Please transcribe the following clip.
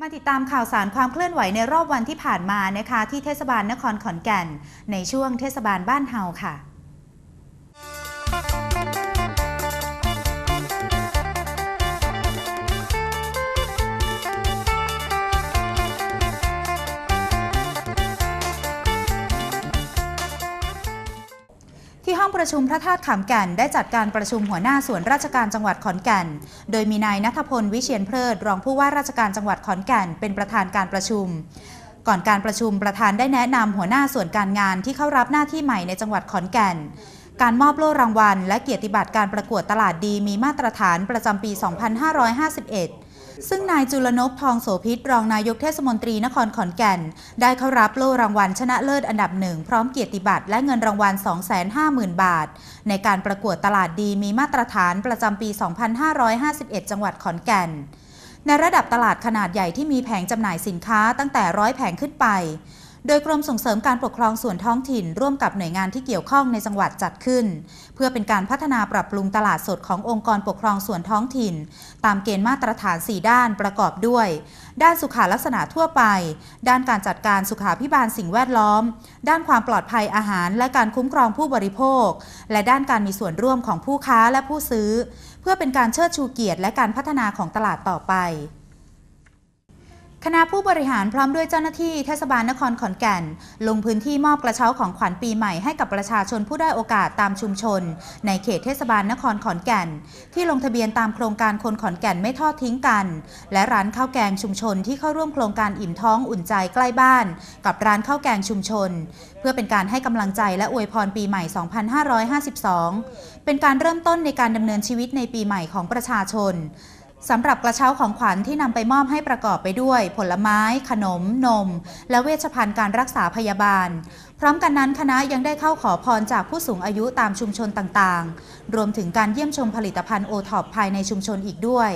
มาติดตามข่าวสารความเคลื่อนไหวในรอบวันที่ผ่านมานะคะที่เทศบาลนครขอนแก่น ในช่วงเทศบาลบ้านเฮาค่ะ ห้องประชุมพระธาตุขามแก่นได้จัดการประชุมหัวหน้าส่วนราชการจังหวัดขอนแก่น โดยมีนายนัทพลวิเชียนเพลิดรองผู้ว่าราชการจังหวัดขอนแก่นเป็นประธานการประชุม ก่อนการประชุมประธานได้แนะนำหัวหน้าส่วนการงานที่เข้ารับหน้าที่ใหม่ในจังหวัดขอนแก่น การมอบโล่รางวัล และเกียรติบัตรการประกวดตลาดดีมีมาตรฐานประจำปี 2551 ซึ่งนายจุลนพทองโสพิษรองนายกเทศมนตรีนครขอนแก่น ได้เข้ารับโล่รางวัลชนะเลิศอันดับหนึ่งพร้อมเกียรติบัตรและเงินรางวัล 250,000 บาท ในการประกวดตลาดดีมีมาตรฐานประจำปี 2551 จังหวัดขอนแก่น ในระดับตลาดขนาดใหญ่ที่มีแผงจำหน่ายสินค้าตั้งแต่ร้อยแผงขึ้นไป โดยกรมส่งเสริมการปกครองส่วนท้องถิ่น ร่วมกับหน่วยงานที่เกี่ยวข้องในจังหวัดจัดขึ้น เพื่อเป็นการพัฒนาปรับปรุงตลาดสดขององค์กรปกครองส่วนท้องถิ่น ตามเกณฑ์มาตรฐาน 4 ด้านประกอบด้วย ด้านสุขาลักษณะทั่วไป ด้านการจัดการสุขาพิบาลสิ่งแวดล้อม ด้านความปลอดภัยอาหาร และการคุ้มครองผู้บริโภค และด้านการมีส่วนร่วมของผู้ค้าและผู้ซื้อ เพื่อเป็นการเชิดชูเกียรติและการพัฒนาของตลาดต่อไป คณะผู้บริหารพร้อมด้วยเจ้าหน้าที่เทศบาลนครขอนแก่น ลงพื้นที่มอบกระเช้าของขวัญปีใหม่ให้กับประชาชนผู้ได้โอกาสตามชุมชน ในเขตเทศบาลนครขอนแก่น ที่ลงทะเบียนตามโครงการคนขอนแก่นไม่ทอดทิ้งกัน และร้านข้าวแกงชุมชนที่เข้าร่วมโครงการอิ่มท้องอุ่นใจใกล้บ้าน กับร้านข้าวแกงชุมชน เพื่อเป็นการให้กำลังใจและอวยพรปีใหม่ 2552 เป็นการเริ่มต้นในการดำเนินชีวิตในปีใหม่ของประชาชน สำหรับกระเช้าของขวัญที่นำไปมอบให้ประกอบไปด้วย ผลไม้ ขนม นม และเวชภัณฑ์การรักษาพยาบาล พร้อมกันนั้นคณะยังได้เข้าขอพรจากผู้สูงอายุตามชุมชนต่างๆ รวมถึงการเยี่ยมชมผลิตภัณฑ์โอท็อปภายในชุมชนอีกด้วย